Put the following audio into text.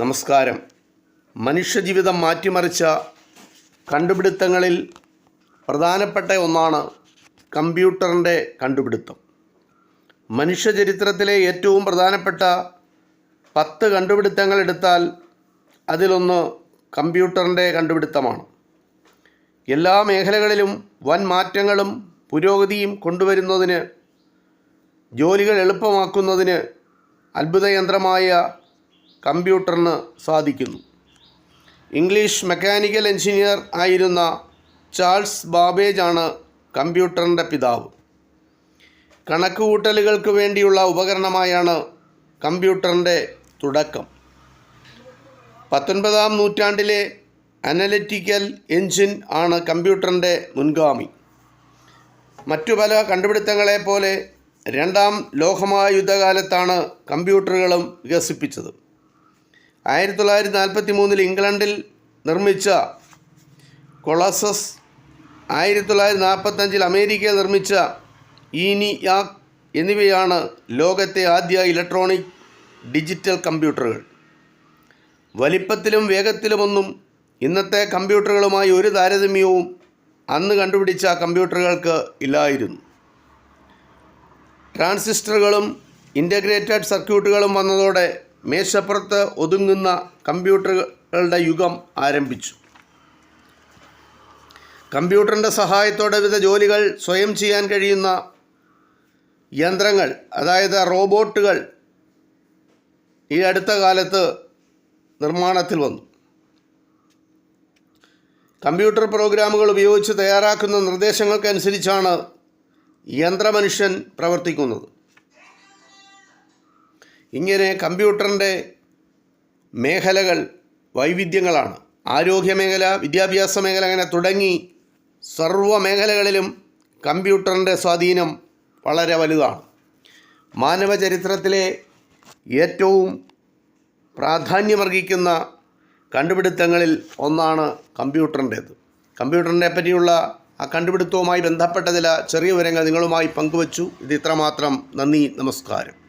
നമസ്കാരം. മനുഷ്യജീവിതം മാറ്റിമറിച്ച കണ്ടുപിടുത്തങ്ങളിൽ പ്രധാനപ്പെട്ട ഒന്നാണ് കമ്പ്യൂട്ടറിന്റെ കണ്ടുപിടുത്തം. മനുഷ്യചരിത്രത്തിലെ ഏറ്റവും പ്രധാനപ്പെട്ട പത്ത് കണ്ടുപിടുത്തങ്ങൾ എടുത്താൽ അതിലൊന്ന് കമ്പ്യൂട്ടറിന്റെ കണ്ടുപിടുത്തമാണ്. എല്ലാ മേഖലകളിലും വൻ മാറ്റങ്ങളും പുരോഗതിയും കൊണ്ടുവരുന്നതിന് ജോലികൾ എളുപ്പമാക്കുന്നതിന് അത്ഭുതയന്ത്രമായ കമ്പ്യൂട്ടറിന് സാധിക്കുന്നു. ഇംഗ്ലീഷ് മെക്കാനിക്കൽ എഞ്ചിനീയർ ആയിരുന്ന ചാൾസ് ബാബേജ് ആണ് കമ്പ്യൂട്ടറിന്റെ പിതാവ്. കണക്കുകൂട്ടലുകൾക്ക് വേണ്ടിയുള്ള ഉപകരണമായാണ് കമ്പ്യൂട്ടറിന്റെ തുടക്കം. പത്തൊൻപതാം നൂറ്റാണ്ടിലെ അനലറ്റിക്കൽ എഞ്ചിൻ ആണ് കമ്പ്യൂട്ടറിന്റെ മുൻഗാമി. മറ്റു പല കണ്ടുപിടുത്തങ്ങളെ പോലെ രണ്ടാം ലോകമഹായുദ്ധകാലത്താണ് കമ്പ്യൂട്ടറുകളും വികസിപ്പിച്ചത്. ആയിരത്തി തൊള്ളായിരത്തി നാൽപ്പത്തി മൂന്നിൽ ഇംഗ്ലണ്ടിൽ നിർമ്മിച്ച കൊളസസ് ആയിരത്തി തൊള്ളായിരത്തി നാൽപ്പത്തഞ്ചിൽ അമേരിക്കയിൽ നിർമ്മിച്ച ഈനിയാക് എന്നിവയാണ് ലോകത്തെ ആദ്യ ഇലക്ട്രോണിക് ഡിജിറ്റൽ കമ്പ്യൂട്ടറുകൾ. വലിപ്പത്തിലും വേഗത്തിലുമൊന്നും ഇന്നത്തെ കമ്പ്യൂട്ടറുകളുമായി ഒരു താരതമ്യവും അന്ന് കണ്ടുപിടിച്ച കമ്പ്യൂട്ടറുകൾക്ക് ഇല്ലായിരുന്നു. ട്രാൻസിസ്റ്ററുകളും ഇന്റഗ്രേറ്റഡ് സർക്യൂട്ടുകളും വന്നതോടെ മേശപ്പുറത്ത് ഒതുങ്ങുന്ന കമ്പ്യൂട്ടറുകളുടെ യുഗം ആരംഭിച്ചു. കമ്പ്യൂട്ടറിന്റെ സഹായത്തോടെ വിവിധ ജോലികൾ സ്വയം ചെയ്യാൻ കഴിയുന്ന യന്ത്രങ്ങൾ അതായത് റോബോട്ടുകൾ ഈ അടുത്ത കാലത്ത് നിർമ്മാണത്തിൽ വന്നു. കമ്പ്യൂട്ടർ പ്രോഗ്രാമുകൾ ഉപയോഗിച്ച് തയ്യാറാക്കുന്ന നിർദ്ദേശങ്ങൾക്കനുസരിച്ചാണ് യന്ത്രമനുഷ്യൻ പ്രവർത്തിക്കുന്നത്. ഇങ്ങനെ കമ്പ്യൂട്ടറിന്റെ മേഖലകൾ വൈവിധ്യങ്ങളാണ്. ആരോഗ്യ മേഖല വിദ്യാഭ്യാസ മേഖല അങ്ങനെ തുടങ്ങി സർവ മേഖലകളിലും കമ്പ്യൂട്ടറിന്റെ സ്വാധീനം വളരെ വലുതാണ്. മാനവചരിത്രത്തിലെ ഏറ്റവും പ്രാധാന്യമർഹിക്കുന്ന കണ്ടുപിടുത്തങ്ങളിൽ ഒന്നാണ് കമ്പ്യൂട്ടറിന്റേത്. കമ്പ്യൂട്ടറിനെ പറ്റിയുള്ള ആ കണ്ടുപിടുത്തവുമായി ബന്ധപ്പെട്ട ചില ചെറിയ വിവരങ്ങൾ നിങ്ങളുമായി പങ്കുവച്ചു. ഇത് ഇത്രമാത്രം. നന്ദി നമസ്കാരം.